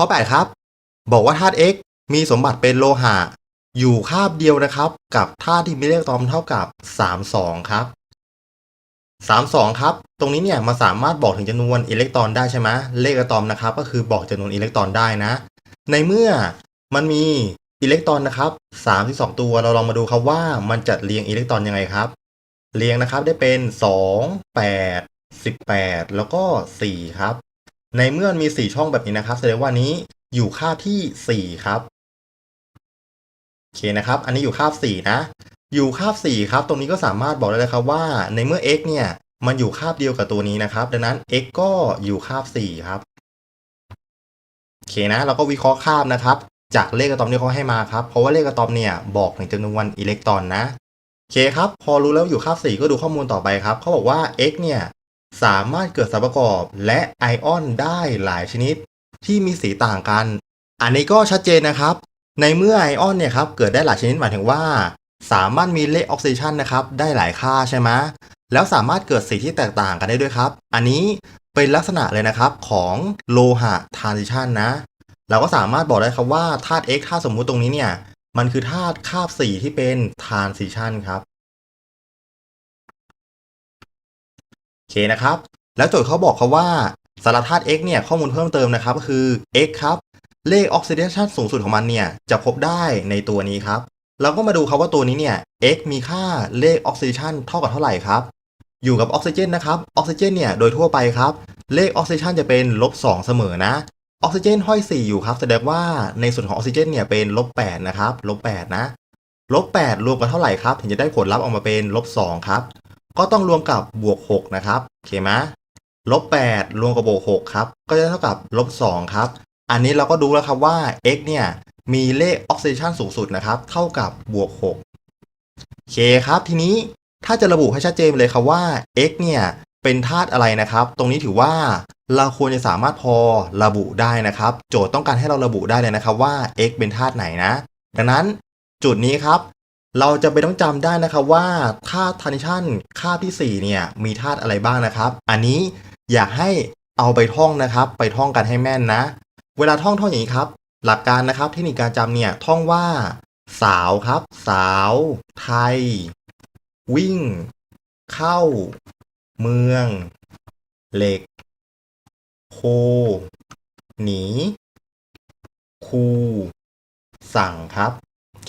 ข้อ 8 ครับ บอกว่าธาตุ X มีสมบัติเป็นโลหะ อยู่คาบเดียวนะครับ กับธาตุที่มีเลขตอมเท่ากับ 32 ครับ 32 ครับ ตรงนี้เนี่ยมันสามารถบอกถึงจำนวนอิเล็กตรอนได้ใช่ไหมเลขอะตอมนะครับ ก็คือบอกจำนวนอิเล็กตรอนได้นะ ในเมื่อมันมีอิเล็กตรอนนะครับ 32 ตัวเราลองมาดูครับว่ามันจัดเรียงอิเล็กตรอนยังไงครับ เรียงนะครับได้เป็น 2 8 18 แล้วก็ 4 ครับ ในเมื่อมันมี 4 ช่องแบบนี้นะครับแสดงว่านี้อยู่ค่าบที่ 4 ครับโอเคนะครับ อันนี้อยู่ค่าบ4นะ อยู่คาบ4ครับ ตรงนี้ก็สามารถบอกได้เลยครับว่า ในเมื่อ x เนี่ยมันอยู่คาบเดียวกับตัวนี้นะครับ ดังนั้น x ก็อยู่คาบ4ครับโอเคนะ เราก็วิเคราะห์คาบนะครับ จากเลขอะตอมที่เขาให้มาครับ เพราะว่าเลขอะตอมเนี่ยบอกถึงจำนวนอิเล็กตรอนนะโอเคครับ พอรู้แล้วอยู่คาบ4ก็ดูข้อมูลต่อไปครับเขาบอกว่า x เนี่ย สามารถเกิดสารประกอบและไอออนได้หลายชนิดที่มีสีต่างกัน อันนี้ก็ชัดเจนนะครับ ในเมื่อไอออนเนี่ยครับเกิดได้หลายชนิดหมายถึงว่า สามารถมีเลขออกซิเจนนะครับได้หลายค่าใช่ไหมแล้วสามารถเกิดสีที่แตกต่างกันได้ด้วยครับ อันนี้เป็นลักษณะเลยนะครับของโลหะทรานซิชันนะ เราก็สามารถบอกได้ครับว่าธาตุ X ถ้าสมมุติตรงนี้เนี่ย มันคือธาตุคาบสีที่เป็นทรานซิชันครับ เคนะครับ แล้วโจทย์เขาบอกเขาว่าสารธาตุ X เนี่ยข้อมูลเพิ่มเติมนะครับก็คือ X ครับ เลขออกซิเดชันสูงสุดของมันเนี่ยจะพบได้ในตัวนี้ครับ เราก็มาดูครับว่าตัวนี้เนี่ย x มีค่าเลขออกซิเจนเท่ากับเท่าไหร่ครับ อยู่กับออกซิเจนนะครับออกซิเจนเนี่ยโดยทั่วไปครับ เลขออกซิเจนจะเป็นลบ2เสมอนะออกซิเจนห้อย 4 อยู่ครับแสดงว่าในส่วนของออกซิเจนเนี่ยเป็นลบ8นะครับลบ8นะลบ8รวมกันเท่าไหร่ครับ ถึงจะได้ผลลัพธ์ออกมาเป็นลบ2ครับ ก็ต้องรวมกับบวก 6 นะครับโอเคไหมลบ 8 รวมกับบวก 6 ครับ ก็จะเท่ากับลบ 2 ครับ อันนี้เราก็ดูแล้วครับว่า x เนี่ย มีเลขออกซิเจนสูงสุดนะครับ เท่ากับบวก 6 โอเคครับ ทีนี้ถ้าจะระบุให้ชัดเจนเลยครับว่า x เนี่ย เป็นธาตุอะไรนะครับ ตรงนี้ถือว่าเราควรจะสามารถพอระบุได้นะครับ โจทย์ต้องการให้เราระบุได้เลยนะครับว่า x เป็นธาตุไหนนะ ดังนั้นจุดนี้ครับ เราจะไปต้องจำได้นะครับว่าธาตุทานิชันคาบที่ 4 เนี่ยมีธาตุอะไรบ้างนะครับ อันนี้อยากให้เอาไปท่องนะครับ ไปท่องกันให้แม่นนะ เวลาท่องท่องอย่างนี้ครับ หลักการนะครับเทคนิคการจำเนี่ยท่องว่า สาวครับ สาว ไทย วิ่ง เข้า เมือง เหล็ก โค หนี คู สั่งครับ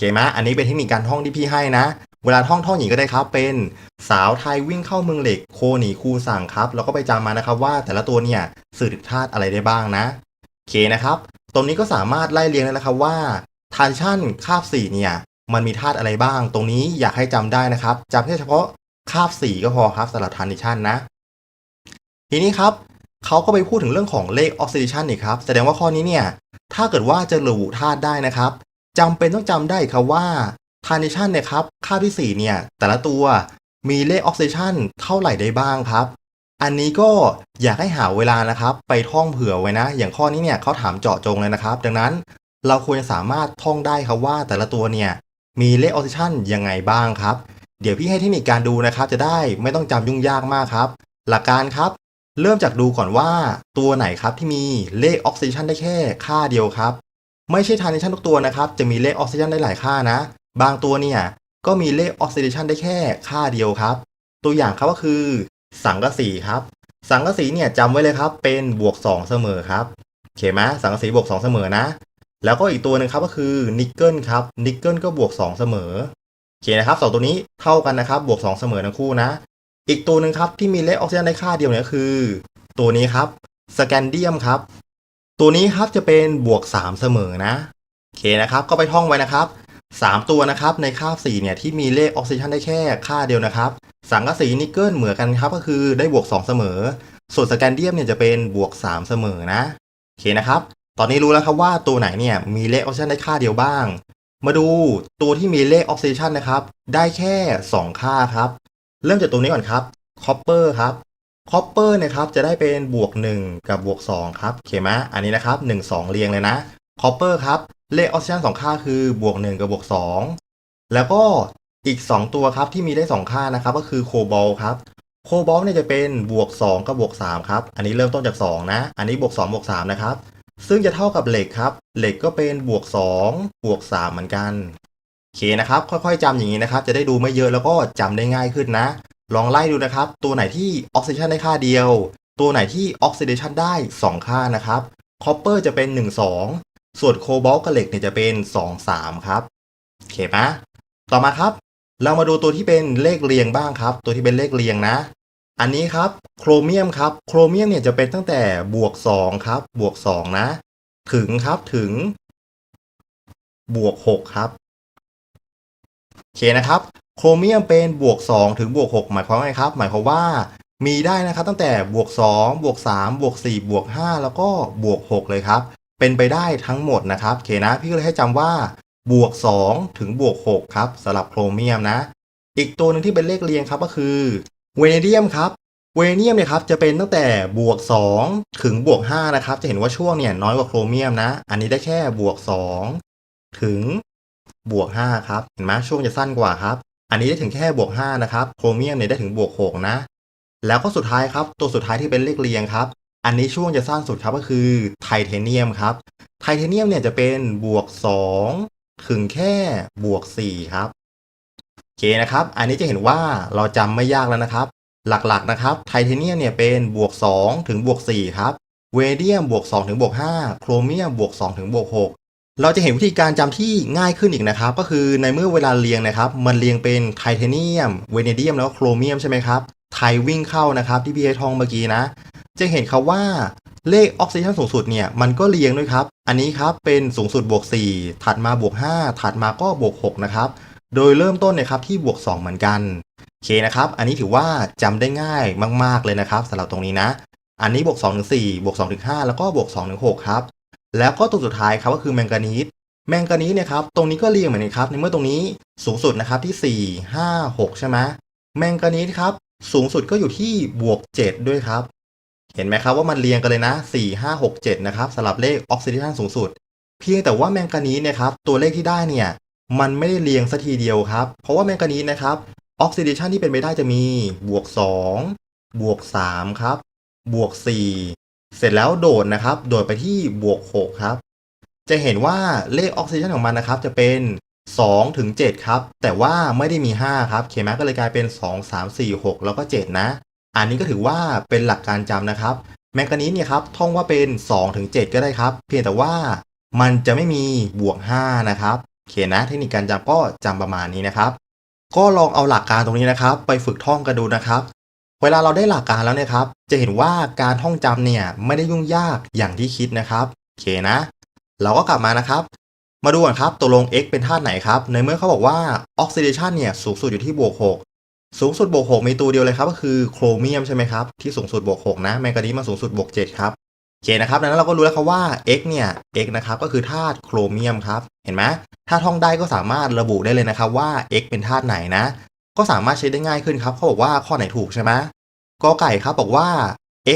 เคไหมอันนี้เป็นเทคนิคการท่องที่พี่ให้นะ เวลาท่องท่องอย่างนี้ก็ได้ครับ เป็นสาวไทยวิ่งเข้าเมืองเหล็กโคหนีคูสั่งครับ แล้วก็ไปจำมานะครับว่าแต่ละตัวเนี่ยสื่อถึงธาตุอะไรได้บ้างนะโอเคนะครับ ตรงนี้ก็สามารถไล่เรียงได้นะครับว่าทานชั่นคาบสีเนี่ยมันมีธาตุอะไรบ้าง ตรงนี้อยากให้จำได้นะครับจำแค่เฉพาะคาบสีก็พอครับสำหรับทานชั่นนะ ทีนี้ครับเขาก็ไปพูดถึงเรื่องของเลขออกซิเดชันอีกครับแสดงว่าข้อนี้เนี่ยถ้าเกิดว่าจะระบุธาตุได้นะครับ จำเป็นต้องจำได้ครับว่าทานชันเนี่ยครับค่าที่ 4 เนี่ย แต่ละตัวมีเลขออกซิเดชันเท่าไหร่ได้บ้างครับ อันนี้ก็อยากให้หาเวลานะครับ ไปท่องเผื่อไว้นะ อย่างข้อนี้เนี่ยเขาถามเจาะจงเลยนะครับ ดังนั้นเราควรจะสามารถท่องได้ครับว่าแต่ละตัวเนี่ยมีเลขออกซิเดชันยังไงบ้างครับ เดี๋ยวพี่ให้เทคนิคการดูนะครับ จะได้ไม่ต้องจำยุ่งยากมากครับ หลักการครับ เริ่มจากดูก่อนว่าตัวไหนครับที่มีเลขออกซิเดชันได้แค่ค่าเดียวครับ ไม่ใช่ทานนิชันทุกตัวนะครับ จะมีเลขออกซิเดชันได้หลายค่านะ บางตัวเนี่ยก็มีเลขออกซิเดชันได้แค่ค่าเดียวครับ ตัวอย่างครับก็คือ สังกะสีครับ สังกะสีเนี่ยจำไว้เลยครับ เป็นบวก 2 เสมอครับโอเคไหมสังกะสีบวก 2 เสมอนะ แล้วก็อีกตัวหนึ่งครับก็คือนิกเกิลครับนิกเกิลก็บวก 2 เสมอโอเคนะครับสองตัวนี้เท่ากันนะครับบวก 2 เสมอทั้งคู่นะ อีกตัวหนึ่งครับที่มีเลขออกซิเจนได้ค่าเดียวเนี่ยคือ ตัวนี้ครับสแกนเดียมครับ ตัวนี้ครับจะเป็นบวก 3 เสมอนะโอเคนะครับก็ไปท่องไว้นะครับ 3 ตัวนะครับในคาบ4เนี่ยที่มีเลขออกซิเจนได้แค่ค่าเดียวนะครับ สังกะสีนิกเกิลเหมือนกันครับก็คือได้บวก 2 เสมอ ส่วนสแกนเดียมเนี่ยจะเป็นบวก 3 เสมอนะโอเคนะครับตอนนี้รู้แล้วครับว่าตัวไหนเนี่ยมีเลขออกซิเจนได้ค่าเดียวบ้าง มาดูตัวที่มีเลขออกซิเจนนะครับได้แค่ 2 ค่าครับ เริ่มจากตัวนี้ก่อนครับคอปเปอร์ครับ คอปเปอร์นะครับจะได้เป็นบวก 1 กับบวก 2 ครับโอเคไหมอันนี้นะครับ 1 2 เรียงเลยนะคอปเปอร์ครับ เลขออกซิเจน2ค่าคือบวก 1 กับบวก 2 แล้วก็อีก 2 ตัวครับที่มีได้ 2 ค่านะครับก็คือโคบอลครับโคบอลเนี่ยจะเป็นบวก 2 กับบวก 3 ครับ อันนี้เริ่มต้นจาก 2 นะ อันนี้บวก 2 บวก 3 นะครับ ซึ่งจะเท่ากับเหล็กครับ เหล็กก็เป็นบวก 2 บวก 3 เหมือนกันโอเคนะครับ ค่อยๆจำอย่างนี้นะครับ จะได้ดูไม่เยอะแล้วก็จำได้ง่ายขึ้นนะ ลองไล่ดูนะครับ ตัวไหนที่ออกซิเดชันได้ค่าเดียว ตัวไหนที่ออกซิเดชันได้ 2 ค่านะครับคอปเปอร์จะเป็น 1 2 ส่วนโคบอลต์กับเหล็กเนี่ยจะเป็น 2 3 ครับโอเคไหมต่อมาครับ เรามาดูตัวที่เป็นเลขเรียงบ้างครับ ตัวที่เป็นเลขเรียงนะ อันนี้ครับโครเมียมครับโครเมียมเนี่ยจะเป็นตั้งแต่บวก 2 ครับ บวก 2 นะ ถึงครับถึงบวก 6 ครับโอเคนะครับ โครเมียมเป็นบวก 2 ถึงบวก 6 หมายความว่าไงครับ หมายความว่ามีได้นะครับตั้งแต่บวก 2 บวก 3 บวก 4 บวก 5 แล้วก็บวก 6 เลยครับ เป็นไปได้ทั้งหมดนะครับโอเคนะ พี่ก็เลยให้จำว่าบวก 2 ถึงบวก 6 ครับสำหรับโครเมียมนะ อีกตัวหนึ่งที่เป็นเลขเรียงครับก็คือเวเนเดียมครับเวเนเดียมเนี่ยครับจะเป็นตั้งแต่บวก 2 ถึงบวก 5 นะครับ จะเห็นว่าช่วงเนี่ยน้อยกว่าโครเมียมนะ อันนี้ได้แค่บวก 2 ถึงบวก 5 ครับ เห็นไหมช่วงจะสั้นกว่าครับ อันนี้ได้ถึงแค่บวก5นะครับโครเมียมเนี่ยได้ถึงบวก6นะ แล้วก็สุดท้ายครับตัวสุดท้ายที่เป็นเลขเรียงครับ อันนี้ช่วงจะสั้นสุดครับก็คือไทเทเนียมครับ ไทเทเนียมเนี่ยจะเป็นบวก2ถึงแค่บวก4ครับโอเคนะครับ อันนี้จะเห็นว่าเราจำไม่ยากแล้วนะครับ หลักๆนะครับไทเทเนียมเนี่ยเป็นบวก2ถึงบวก4ครับเวเดียมบวก2ถึงบวก5โครเมียมบวก2ถึงบวก6 เราจะเห็นวิธีการจำที่ง่ายขึ้นอีกนะครับ ก็คือในเมื่อเวลาเรียงนะครับ มันเรียงเป็นไทเทเนียม เวเนเดียมแล้วก็โครเมียมใช่ไหมครับ ไทวิ่งเข้านะครับ ที่พี่ให้ท่องเมื่อกี้นะ จะเห็นครับว่าเลขออกซิเจนสูงสุดเนี่ยมันก็เรียงด้วยครับ อันนี้ครับเป็นสูงสุดบวก 4 ถัดมาบวก 5 ถัดมาก็บวก 6 นะครับ โดยเริ่มต้นเนี่ยครับที่บวก 2 เหมือนกันโอเคนะครับ อันนี้ถือว่าจำได้ง่ายมาก ๆเลยนะครับสำหรับตรงนี้นะ อันนี้บวก2ถึง4บวก2ถึง5แล้วก็บวก2ถึง6ครับ แล้วก็ตัวสุดท้ายครับก็คือแมงกานีสแมงกานีสเนี่ยครับตรงนี้ก็เรียงเหมือนกันครับในเมื่อตรงนี้สูงสุดนะครับที่ 4 5 6 ใช่ไหมแมงกานีสครับสูงสุดก็อยู่ที่บวก 7 ด้วยครับ เห็นไหมครับว่ามันเรียงกันเลยนะ 4 5 6 7 นะครับสำหรับเลขออกซิเดชันสูงสุด เพียงแต่ว่าแมงกานีสเนี่ยครับตัวเลขที่ได้เนี่ยมันไม่ได้เรียงสัทีเดียวครับ เพราะว่าแมงกานีสนะครับออกซิเดชันที่เป็นไปได้จะมีบวก 2 บวก 3 ครับ บวก4 เสร็จแล้วโดดนะครับ โดดไปที่บวก 6 ครับ จะเห็นว่าเลขออกซิเดชันของมันนะครับ จะเป็น2ถึง7ครับ แต่ว่าไม่ได้มี 5 ครับ เคไหมก็เลยกลายเป็น 2 3 4 6 แล้วก็ 7 นะ อันนี้ก็ถือว่าเป็นหลักการจำนะครับ แมงกานีสเนี่ยครับ ท่องว่าเป็น2ถึง7ก็ได้ครับ เพียงแต่ว่ามันจะไม่มีบวก 5 นะครับโอเคนะ เทคนิคการจำก็จำประมาณนี้นะครับ ก็ลองเอาหลักการตรงนี้นะครับ ไปฝึกท่องกันดูนะครับ เวลาเราได้หลักการแล้วเนี่ยครับ จะเห็นว่าการท่องจำเนี่ยไม่ได้ยุ่งยากอย่างที่คิดนะครับโอเคนะ เราก็กลับมานะครับ มาดูก่อนครับตกลง x เป็นธาตุไหนครับ ในเมื่อเขาบอกว่าออกซิเดชันเนี่ยสูงสุดอยู่ที่บวก6สูงสุดบวก6มีตัวเดียวเลยครับก็คือโครเมียมใช่ไหมครับที่สูงสุดบวก6นะแมงกานีสมาสูงสุดบวก7ครับโอเคนะครับดังนั้นเราก็รู้แล้วครับว่า x เนี่ย x นะครับก็คือธาตุโครเมียมครับเห็นไหมถ้าท่องได้ก็สามารถระบุได้เลยนะครับว่า x เป็นธาตุไหนนะ ก็สามารถใช้ได้ง่ายขึ้นครับเขาบอกว่าข้อไหนถูกใช่ไหมกอไก่ครับบอกว่า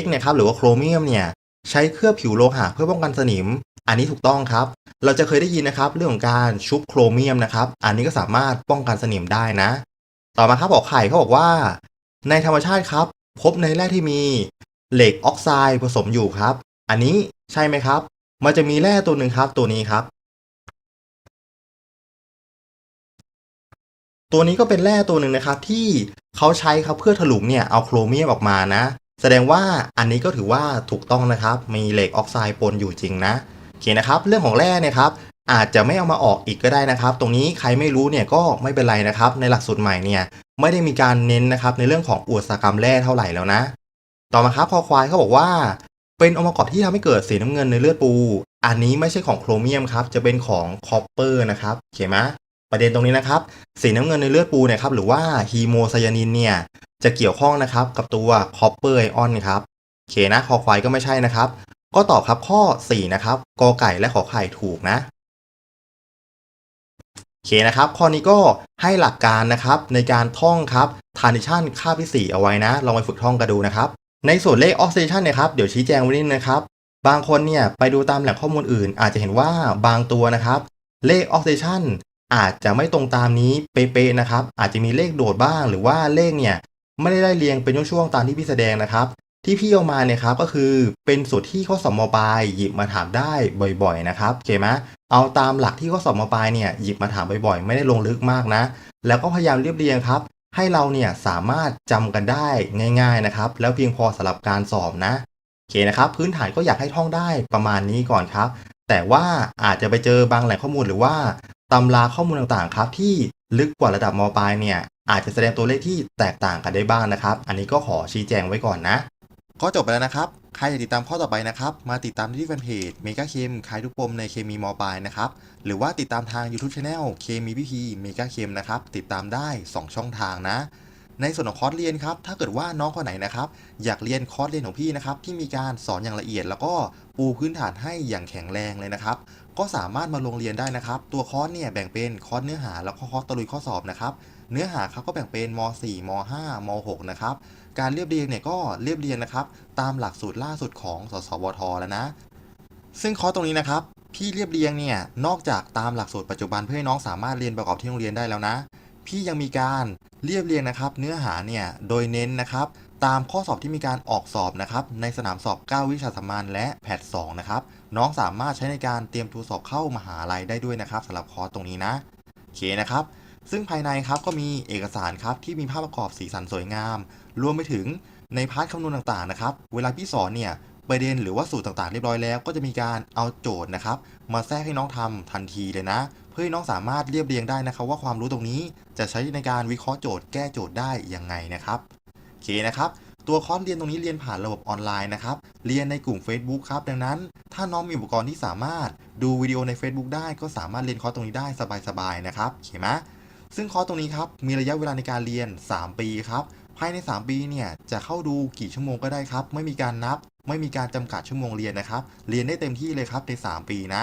x เนี่ยครับหรือว่าโครเมียมเนี่ยใช้เคลือบผิวโลหะเพื่อป้องกันสนิม อันนี้ถูกต้องครับ เราจะเคยได้ยินนะครับเรื่องของการชุบโครเมียมนะครับ อันนี้ก็สามารถป้องกันสนิมได้นะ ต่อมาครับบอกไข่เขาบอกว่า ในธรรมชาติครับ พบในแร่ที่มีเหล็กออกไซด์ผสมอยู่ครับ อันนี้ใช่ไหมครับ มันจะมีแร่ตัวหนึ่งครับตัวนี้ครับ ตัวนี้ก็เป็นแร่ตัวหนึ่งนะครับที่เขาใช้ครับเพื่อถลุงเนี่ยเอาโครเมียมออกมานะ แสดงว่าอันนี้ก็ถือว่าถูกต้องนะครับมีเหล็กออกไซด์ปนอยู่จริงนะโอเคนะครับ เรื่องของแร่เนี่ยครับอาจจะไม่เอามาออกอีกก็ได้นะครับ ตรงนี้ใครไม่รู้เนี่ยก็ไม่เป็นไรนะครับ ในหลักสูตรใหม่เนี่ยไม่ได้มีการเน้นนะครับในเรื่องของอุตสาหกรรมแร่เท่าไหร่แล้วนะ ต่อมาครับคอควายเขาบอกว่า เป็นองค์ประกอบที่ทำให้เกิดสีน้ำเงินในเลือดปู อันนี้ไม่ใช่ของโครเมียมครับจะเป็นของคอปเปอร์นะครับโอเคไหม ประเด็นตรงนี้นะครับ สีน้ำเงินในเลือดปูเนี่ยครับหรือว่าฮีโมไซยานินเนี่ยจะเกี่ยวข้องนะครับกับตัวคอปเปอร์ไอออนครับโอเคนะคอควายก็ไม่ใช่นะครับ ก็ตอบครับข้อ 4 นะครับกอไก่และขอไข่ถูกนะโอเคนะครับ ข้อนี้ก็ให้หลักการนะครับในการท่องครับ transition ค่าที่ 4 เอาไว้นะ ลองไปฝึกท่องกันดูนะครับ ในส่วนเลข oxidation เนี่ยครับ เดี๋ยวชี้แจงไว้นิดนึงนะครับ บางคนเนี่ยไปดูตามแหล่งข้อมูลอื่น อาจจะเห็นว่าบางตัวนะครับ เลข oxidation อาจจะไม่ตรงตามนี้เป๊ะๆนะครับ อาจจะมีเลขโดดบ้าง หรือว่าเลขเนี่ยไม่ได้ไล่เรียงเป็นช่วงๆตามที่พี่แสดงนะครับ ที่พี่เอามาเนี่ยครับก็คือเป็นสูตรที่ข้อสอบมปลายหยิบมาถามได้บ่อยๆนะครับโอเคไหมเอาตามหลักที่ข้อสอบมปลายเนี่ยหยิบมาถามบ่อยๆ ไม่ได้ลงลึกมากนะ แล้วก็พยายามเรียบเรียงครับ ให้เราเนี่ยสามารถจำกันได้ง่าย ๆนะครับ แล้วเพียงพอสำหรับการสอบนะโอเคนะครับ พื้นฐานก็อยากให้ท่องได้ประมาณนี้ก่อนครับ แต่ว่าอาจจะไปเจอบางแหล่งข้อมูลหรือว่า ตำราข้อมูลต่างๆครับที่ลึกกว่าระดับมปลายเนี่ยอาจจะแสดงตัวเลขที่แตกต่างกันได้บ้างนะครับ อันนี้ก็ขอชี้แจงไว้ก่อนนะ ก็จบไปแล้วนะครับ ใครอยากติดตามข้อต่อไปนะครับ มาติดตามที่แฟนเพจเมกาเคมคลายทุกปมในเคมีมปลายนะครับ หรือว่าติดตามทาง YouTube Channel เคมีพีพีเมกาเคมนะครับ ติดตามได้ 2 ช่องทางนะ ในส่วนของคอร์สเรียนครับ ถ้าเกิดว่าน้องคนไหนนะครับ อยากเรียนคอร์สเรียนของพี่นะครับ ที่มีการสอนอย่างละเอียด แล้วก็ปูพื้นฐานให้อย่างแข็งแรงเลยนะครับ ก็สามารถมาลงเรียนได้นะครับ ตัวคอร์สเนี่ยแบ่งเป็นคอร์สเนื้อหาแล้วก็คอร์สตะลุยข้อสอบนะครับ เนื้อหาครับก็แบ่งเป็นม .4 ม .5 ม .6 นะครับ การเรียบเรียงเนี่ยก็เรียบเรียงนะครับ ตามหลักสูตรล่าสุดของสสวทแล้วนะ ซึ่งคอร์สตรงนี้นะครับ พี่เรียบเรียงเนี่ยนอกจากตามหลักสูตรปัจจุบันเพื่อให้น้องสามารถเรียนประกอบที่โรงเรียนได้แล้วนะ พี่ยังมีการเรียบเรียงนะครับ เนื้อหาเนี่ยโดยเน้นนะครับ ตามข้อสอบที่มีการออกสอบนะครับในสนามสอบ 9 วิชาสามัญและแพท2นะครับน้องสามารถใช้ในการเตรียมตัวสอบเข้ามหาลัยได้ด้วยนะครับสำหรับคอร์สตรงนี้นะโอเคนะครับซึ่งภายในครับก็มีเอกสารครับที่มีภาพประกอบสีสันสวยงาม รวมไปถึงในพาร์ทคำนวณต่างๆนะครับเวลาพี่สอนเนี่ยประเด็นหรือว่าสูตรต่างๆ เรียบร้อยแล้ว ก็จะมีการเอาโจทย์นะครับ มาแทรกให้น้องทำทันทีเลยนะ เพื่อให้น้องสามารถเรียบเรียงได้นะครับ ว่าความรู้ตรงนี้จะใช้ในการวิเคราะห์โจทย์แก้โจทย์ได้ยังไงนะครับ เคนะครับตัวคอร์สเรียนตรงนี้เรียนผ่านระบบออนไลน์นะครับ เรียนในกลุ่ม Facebook ครับ ดังนั้น ถ้าน้องมีอุปกรณ์ที่สามารถดูวิดีโอใน Facebook ได้ก็สามารถเรียนคอร์สตรงนี้ได้สบายๆนะครับโอเคไหมซึ่งคอร์สตรงนี้ครับ มีระยะเวลาในการเรียน 3 ปีครับ ภายใน 3 ปีเนี่ยจะเข้าดูกี่ชั่วโมงก็ได้ครับ ไม่มีการนับ ไม่มีการจำกัดชั่วโมงเรียนนะครับ เรียนได้เต็มที่เลยครับใน 3 ปีนะ